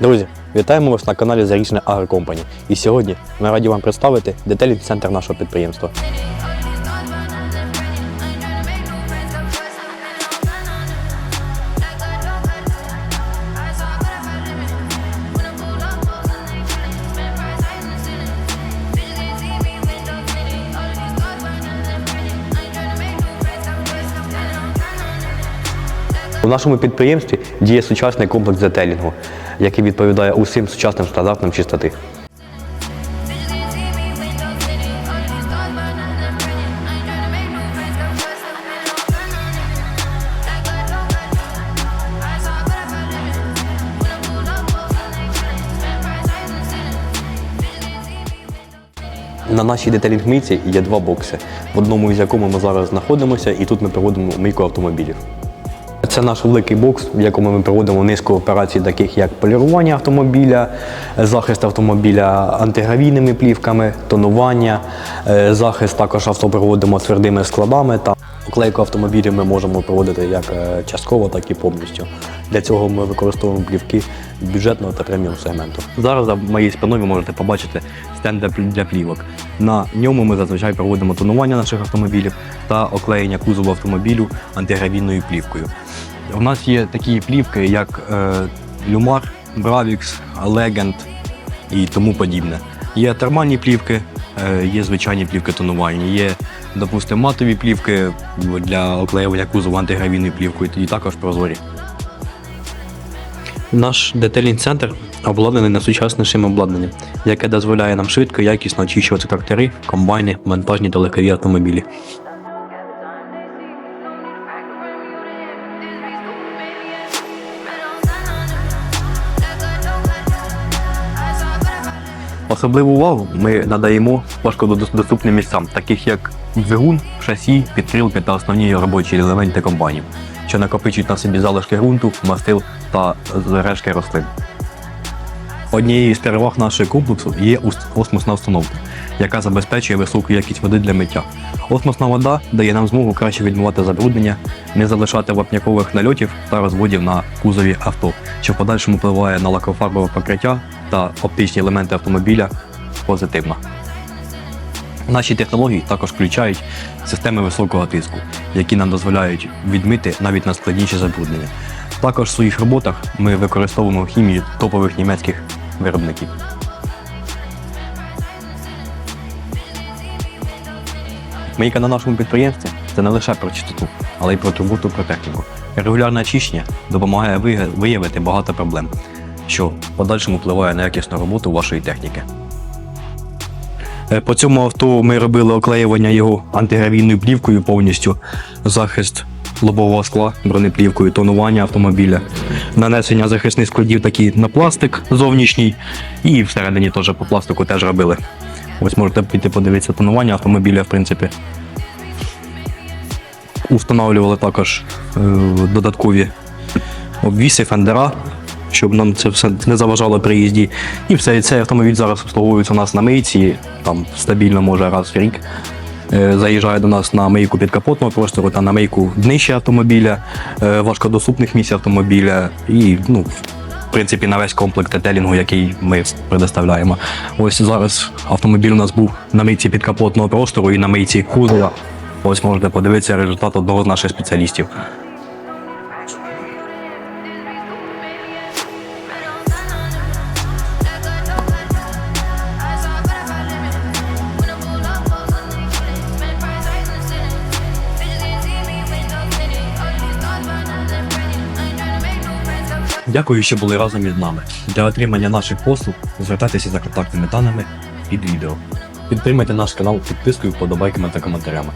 Друзі, вітаємо вас на каналі Зарічне Агрокомпані. І сьогодні ми раді вам представити деталі центр нашого підприємства. У нашому підприємстві діє сучасний комплекс детелінгу, який відповідає усім сучасним стандартам чистоти. На нашій детелінг-мийці є два бокси, в одному із якому ми зараз знаходимося, і тут ми проводимо мийку автомобілів. Це наш великий бокс, в якому ми проводимо низку операцій, таких як полірування автомобіля, захист автомобіля антигравійними плівками, тонування, е, захист також авто проводимо твердими складами оклейку автомобілів ми можемо проводити як е, частково, так і повністю. Для цього ми використовуємо плівки бюджетного та преміум сегменту. Зараз за моєю спиною ви можете побачити стенд для плівок. На ньому ми зазвичай проводимо тонування наших автомобілів та оклеєння кузову автомобілю антигравійною плівкою. У нас є такі плівки, як Lumar, Bravix, Legend і тому подібне. Є термальні плівки, є звичайні плівки тонувальні, є, допустимо, матові плівки для оклеювання кузову антигравійною плівкою, і також прозорі. Наш детельний центр обладнаний найсучаснішим обладнанням, яке дозволяє нам швидко якісно очищувати трактори, комбайни, монтажні та легкові автомобілі. Особливу увагу ми надаємо важкодоступним місцям, таких як двигун, шасі, підкрилки та основні робочі елементи комбайнів, що накопичують на собі залишки ґрунту, мастил та решки рослин. Однією з переваг нашого комплексу є осмосна установка, яка забезпечує високу якість води для миття. Осмосна вода дає нам змогу краще відмивати забруднення, не залишати вапнякових нальотів та розводів на кузові авто, що в подальшому впливає на лакофарбове покриття та оптичні елементи автомобіля позитивно. Наші технології також включають системи високого тиску, які нам дозволяють відмити навіть найскладніші забруднення. Також в своїх роботах ми використовуємо хімію топових німецьких виробників. Мийка на нашому підприємстві це не лише про чистоту, але й про турботу про техніку. Регулярне очищення допомагає виявити багато проблем, що в подальшому впливає на якісну роботу вашої техніки. Е, По цьому авто ми робили оклеювання його антигравійною плівкою повністю, захист лобового скла бронеплівкою, тонування автомобіля, нанесення захисних складів такі на пластик зовнішній, і всередині теж по пластику теж робили. Ось можете піти подивитися тонування автомобіля, в принципі. Установлювали також е, додаткові обвіси, фендера, щоб нам це все не заважало при їзді. І все, цей автомобіль зараз обслуговується у нас на мийці, там стабільно може раз в рік. Е, Заїжджає до нас на мийку підкапотного простору та на мийку днища автомобіля, е, важкодоступних місць автомобіля і, ну, в принципі, на весь комплекс детелінгу, який ми предоставляємо. Ось зараз автомобіль у нас був на мийці підкапотного простору і на мийці кузова. Ось можете подивитися результат одного з наших спеціалістів. Дякую, що були разом із нами. Для отримання наших послуг звертайтеся за контактними даними під відео. Підтримайте наш канал підпискою, вподобайками та коментарями.